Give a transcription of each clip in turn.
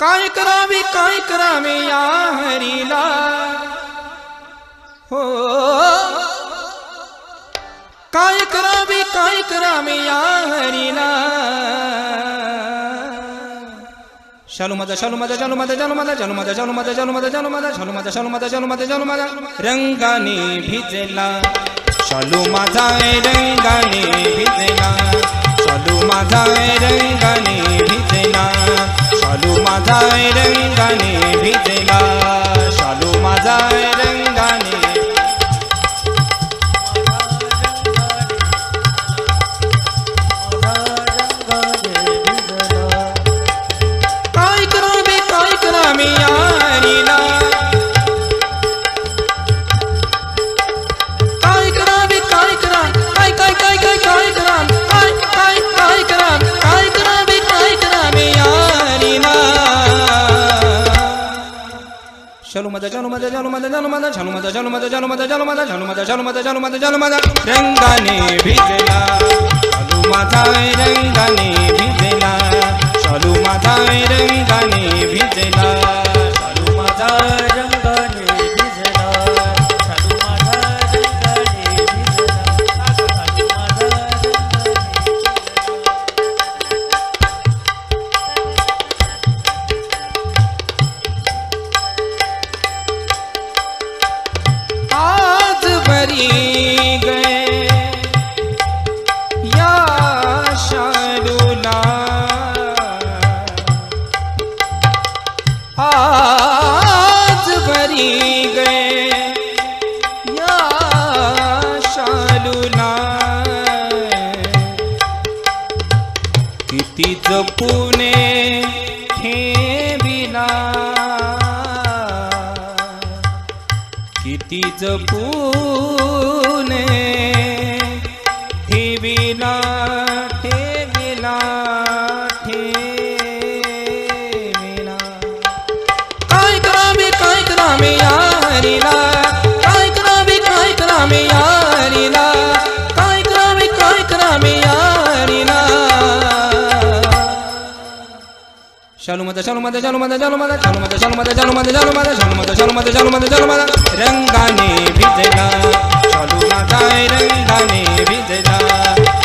काय करावे काय करावे या हरीला हो काय करावे काय करावे या हरीला শালু মাজা শালু মাজা জালু মাজা জালু মাজা জালু মাজা জালু মাজা জালু মাজা জালু মাজা শালু মাজা শালু মাজা জালু মাজা জালু মাজা রঙ্গানে ভিজলা শালু মাজায় রঙ্গানে ভিজলা शालू माझा रंगाने भिजला शालू माझा रंगाने भिजला शालू माझा शालू माझा शालू माझा शालू माझा शालू माझा शालू माझा शालू माझा शालू माझा शालू माझा शालू माझा शालू माझा शालू माझा रंगाने भिजला शालू माझा रंगाने भिजला शालू माझा रंगाने भिजला शालू माझा रंगाने जपूने हे विना किती जपू माझा शालू माझा शालू माझा शालू माझा शालू माझा शालू माझा शालू माझा शालू माझा शालू माझा शालू माझा शालू माझा शालू माझा रंगाने भिजला शालू माझा रंगाने भिजला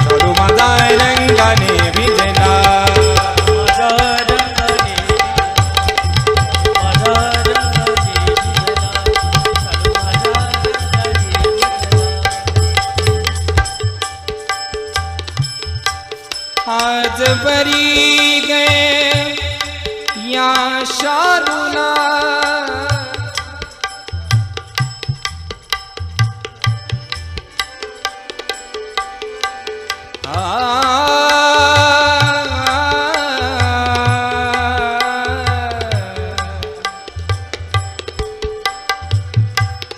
शालू माझा रंगाने भिजला आज बरी गए या शालूला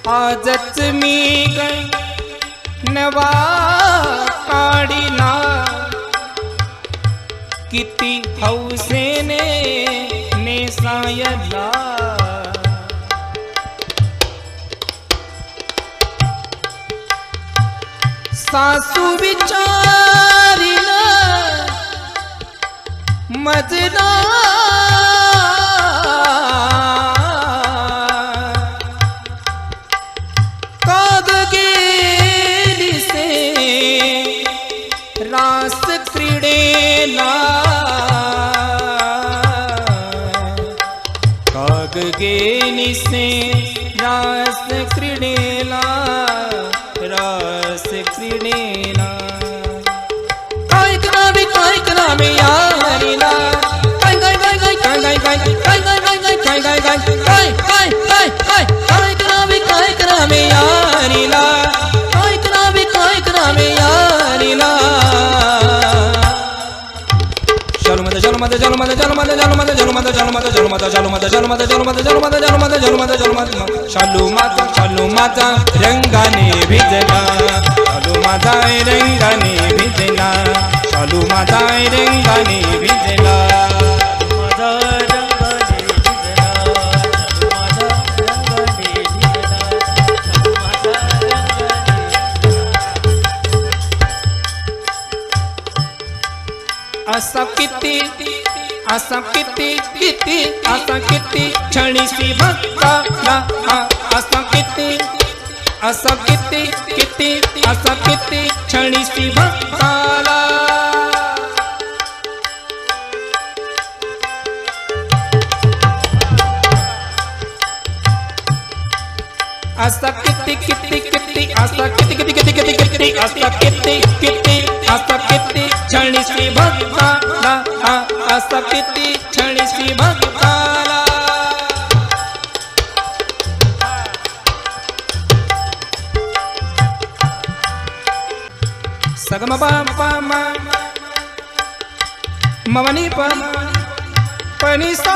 आजच मी गई नवा काढिला किती हौसेने ने सायला सासू विचारिला मजना राग गेली रास क्रीडेला रास क्रीडेला काय करावे काय करावे यारीला काय काय काय काय काय काय काय काय काय काय काय काय काय काय काय काय काय काय माता माझा शालू माझा शालू माझा शालू माझा शालू माझा शालू माझा शालू माझा शालू माझा शालू माझा शालू माझा रंगाने भिजला। शालू माता रंगाने भिजला। शालू माझाय रंगाने भिजला चालू माझा रंगाने भिजला। असा किती असा किती किती असा किती क्षणीशी भक्ताला हा, असा किती असा किती किती असा किती क्षणीशी भक्ताला असा किती किती किती असा किती किती किती किती किती असा किती किती असा किती क्षणीशी भक्ताला असा किती छळीसी भक्ताला सगम बापा मवनी पण पणिसा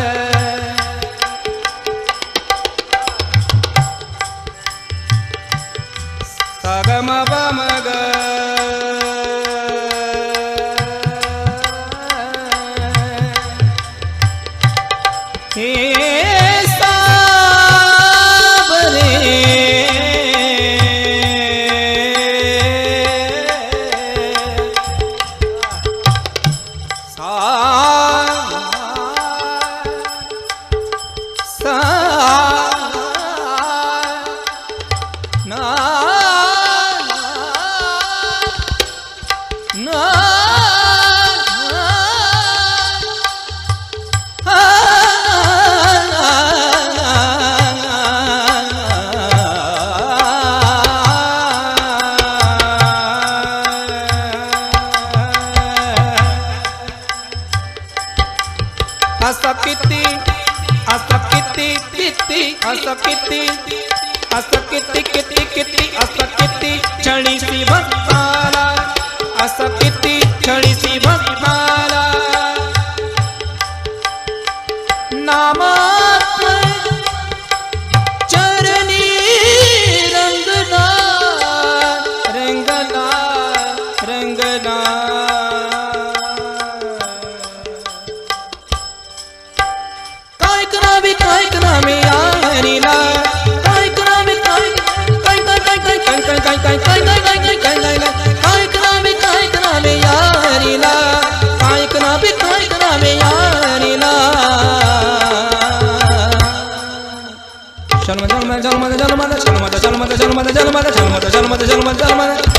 किती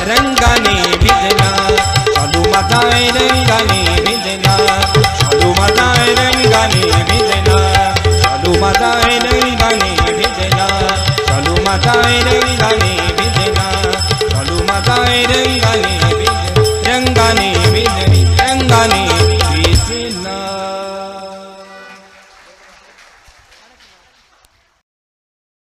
রঙ্গানি বিজনা সাধু মাথায় রঙ্গানি বিজনা সাধু মাথায় রঙ্গানি বিজনা সাধু মাথায় রঙ্গানি বিজনা সাধু মাথায় রঙ্গানি